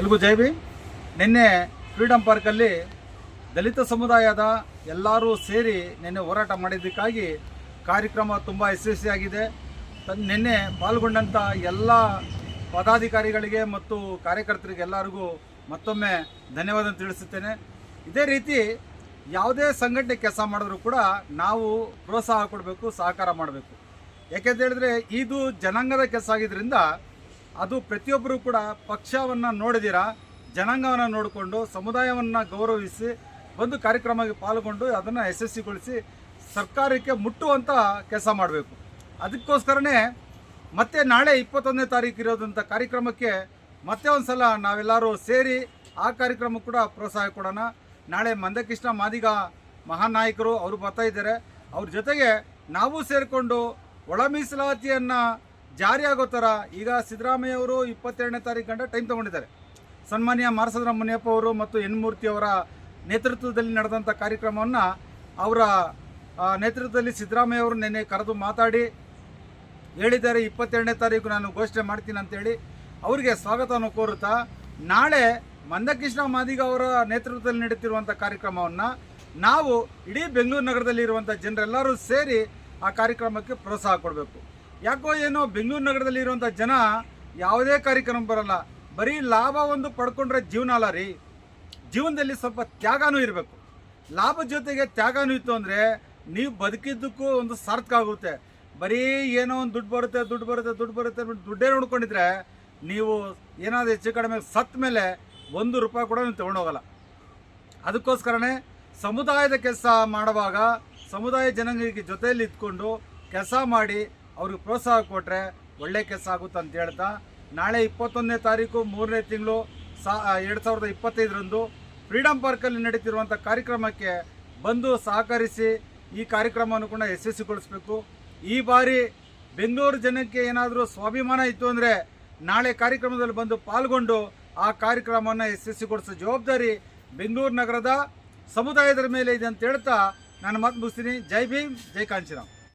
ಎಲ್ಗೂ ಜೈ ಭೀಮ್. ನಿನ್ನೆ ಫ್ರೀಡಮ್ ಪಾರ್ಕಲ್ಲಿ ದಲಿತ ಸಮುದಾಯದ ಎಲ್ಲರೂ ಸೇರಿ ನಿನ್ನೆ ಹೋರಾಟ ಮಾಡಿದ್ದಕ್ಕಾಗಿ ಕಾರ್ಯಕ್ರಮ ತುಂಬ ಯಶಸ್ವಿಯಾಗಿದೆ ನಿನ್ನೆ ಪಾಲ್ಗೊಂಡಂಥ ಎಲ್ಲ ಪದಾಧಿಕಾರಿಗಳಿಗೆ ಮತ್ತು ಕಾರ್ಯಕರ್ತರಿಗೆ ಎಲ್ಲರಿಗೂ ಮತ್ತೊಮ್ಮೆ ಧನ್ಯವಾದ ತಿಳಿಸುತ್ತೇನೆ. ಇದೇ ರೀತಿ ಯಾವುದೇ ಸಂಘಟನೆ ಕೆಲಸ ಮಾಡಿದ್ರೂ ಕೂಡ ನಾವು ಪ್ರೋತ್ಸಾಹ ಕೊಡಬೇಕು, ಸಹಕಾರ ಮಾಡಬೇಕು. ಯಾಕೆಂತ ಹೇಳಿದ್ರೆ, ಇದು ಜನಾಂಗದ ಕೆಲಸ ಆಗಿದ್ದರಿಂದ ಅದು ಪ್ರತಿಯೊಬ್ಬರು ಕೂಡ ಪಕ್ಷವನ್ನು ನೋಡಿದಿರ? ಜನಾಂಗವನ್ನು ನೋಡಿಕೊಂಡು, ಸಮುದಾಯವನ್ನು ಗೌರವಿಸಿ ಒಂದು ಕಾರ್ಯಕ್ರಮಕ್ಕೆ ಪಾಲ್ಗೊಂಡು ಅದನ್ನು ಯಶಸ್ವಿಗೊಳಿಸಿ ಸರ್ಕಾರಕ್ಕೆ ಮುಟ್ಟುವಂಥ ಕೆಲಸ ಮಾಡಬೇಕು. ಅದಕ್ಕೋಸ್ಕರನೇ ಮತ್ತೆ ನಾಳೆ ಇಪ್ಪತ್ತೊಂದನೇ ತಾರೀಕು ಇರೋದಂಥ ಕಾರ್ಯಕ್ರಮಕ್ಕೆ ಮತ್ತೆ ಒಂದು ಸಲ ನಾವೆಲ್ಲರೂ ಸೇರಿ ಆ ಕಾರ್ಯಕ್ರಮ ಕೂಡ ಪ್ರೋತ್ಸಾಹ ಕೊಡೋಣ. ನಾಳೆ ಮಂದಕೃಷ್ಣ ಮಾದಿಗ ಮಹಾನ್ ನಾಯಕರು ಅವರು ಬರ್ತಾ ಇದ್ದಾರೆ. ಅವ್ರ ಜೊತೆಗೆ ನಾವು ಸೇರಿಕೊಂಡು ಒಳ ಮೀಸಲಾತಿಯನ್ನು ಜಾರಿಯಾಗೋ ಥರ ಈಗ ಸಿದ್ದರಾಮಯ್ಯ ಅವರು ಇಪ್ಪತ್ತೆರಡನೇ ತಾರೀಕು ಗಂಟ ಟೈಮ್ ತೊಗೊಂಡಿದ್ದಾರೆ. ಸನ್ಮಾನ್ಯ ಮಾರಸದ್ರ ಮುನಿಯಪ್ಪ ಅವರು ಮತ್ತು ಎನ್ ಮೂರ್ತಿ ಅವರ ನೇತೃತ್ವದಲ್ಲಿ ನಡೆದಂಥ ಕಾರ್ಯಕ್ರಮವನ್ನು ಅವರ ನೇತೃತ್ವದಲ್ಲಿ ಸಿದ್ದರಾಮಯ್ಯ ಅವರು ನಿನ್ನೆ ಕರೆದು ಮಾತಾಡಿ ಹೇಳಿದ್ದಾರೆ, ಇಪ್ಪತ್ತೆರಡನೇ ತಾರೀಕು ನಾನು ಘೋಷಣೆ ಮಾಡ್ತೀನಿ ಅಂತೇಳಿ ಅವರಿಗೆ ಸ್ವಾಗತವನ್ನು ಕೋರುತ್ತಾ ನಾಳೆ ಮಂದಕೃಷ್ಣ ಮಾದಿಗ ಅವರ ನೇತೃತ್ವದಲ್ಲಿ ನಡೀತಿರುವಂಥ ಕಾರ್ಯಕ್ರಮವನ್ನು ನಾವು ಇಡೀ ಬೆಂಗಳೂರು ನಗರದಲ್ಲಿ ಇರುವಂಥ ಜನರೆಲ್ಲರೂ ಸೇರಿ ಆ ಕಾರ್ಯಕ್ರಮಕ್ಕೆ ಪ್ರೋತ್ಸಾಹ ಕೊಡಬೇಕು. ಯಾಕೋ ಏನೋ ಬೆಂಗಳೂರು ನಗರದಲ್ಲಿ ಇರುವಂಥ ಜನ ಯಾವುದೇ ಕಾರ್ಯಕ್ರಮ ಬರಲ್ಲ. ಬರೀ ಲಾಭ ಒಂದು ಪಡ್ಕೊಂಡ್ರೆ ಜೀವನ ಅಲ್ಲ ರೀ. ಜೀವನದಲ್ಲಿ ಸ್ವಲ್ಪ ತ್ಯಾಗನೂ ಇರಬೇಕು. ಲಾಭ ಜೊತೆಗೆ ತ್ಯಾಗನೂ ಇತ್ತು ಅಂದರೆ ನೀವು ಬದುಕಿದ್ದಕ್ಕೂ ಒಂದು ಸಾರ್ಥಕ ಆಗುತ್ತೆ. ಬರೀ ಏನೋ ಒಂದು ದುಡ್ಡು ಬರುತ್ತೆ ದುಡ್ಡು ಬರುತ್ತೆ ದುಡ್ಡು ಬರುತ್ತೆ ದುಡ್ಡೇ ನೋಡ್ಕೊಂಡಿದ್ರೆ ನೀವು ಏನಾದರೂ ಹೆಚ್ಚು ಕಡಿಮೆ ಸತ್ತ ಮೇಲೆ ಒಂದು ರೂಪಾಯಿ ಕೂಡ ನೀವು ತೊಗೊಂಡೋಗಲ್ಲ. ಅದಕ್ಕೋಸ್ಕರನೇ ಸಮುದಾಯದ ಕೆಲಸ ಮಾಡುವಾಗ ಸಮುದಾಯ ಜನಗಳಿಗೆ ಜೊತೆಯಲ್ಲಿ ಇದ್ಕೊಂಡು ಕೆಲಸ ಮಾಡಿ ಅವ್ರಿಗೆ ಪ್ರೋತ್ಸಾಹ ಕೊಟ್ಟರೆ ಒಳ್ಳೆ ಕೆಲಸ ಆಗುತ್ತೆ ಅಂತ ಹೇಳ್ತಾ, ನಾಳೆ ಇಪ್ಪತ್ತೊಂದನೇ ತಾರೀಕು, ಮೂರನೇ ತಿಂಗಳು, ಸಾ ಎರಡು ಸಾವಿರದ ಇಪ್ಪತ್ತೈದರಂದು ಫ್ರೀಡಮ್ ಪಾರ್ಕಲ್ಲಿ ನಡೀತಿರುವಂಥ ಕಾರ್ಯಕ್ರಮಕ್ಕೆ ಬಂದು ಸಹಕರಿಸಿ ಈ ಕಾರ್ಯಕ್ರಮವನ್ನು ಕೂಡ ಯಶಸ್ವಿಗೊಳಿಸಬೇಕು. ಈ ಬಾರಿ ಬೆಂಗಳೂರು ಜನಕ್ಕೆ ಏನಾದರೂ ಸ್ವಾಭಿಮಾನ ಇತ್ತು ಅಂದರೆ ನಾಳೆ ಕಾರ್ಯಕ್ರಮದಲ್ಲಿ ಬಂದು ಪಾಲ್ಗೊಂಡು ಆ ಕಾರ್ಯಕ್ರಮವನ್ನು ಯಶಸ್ವಿಗೊಳಿಸೋ ಜವಾಬ್ದಾರಿ ಬೆಂಗಳೂರು ನಗರದ ಸಮುದಾಯದ ಮೇಲೆ ಇದೆ ಅಂತ ಹೇಳ್ತಾ ನಾನು ಮಾತು ಮುಗಿಸ್ತೀನಿ. ಜೈ ಭೀಮ್, ಜೈ ಕಾಂಚಿರಾಮ್.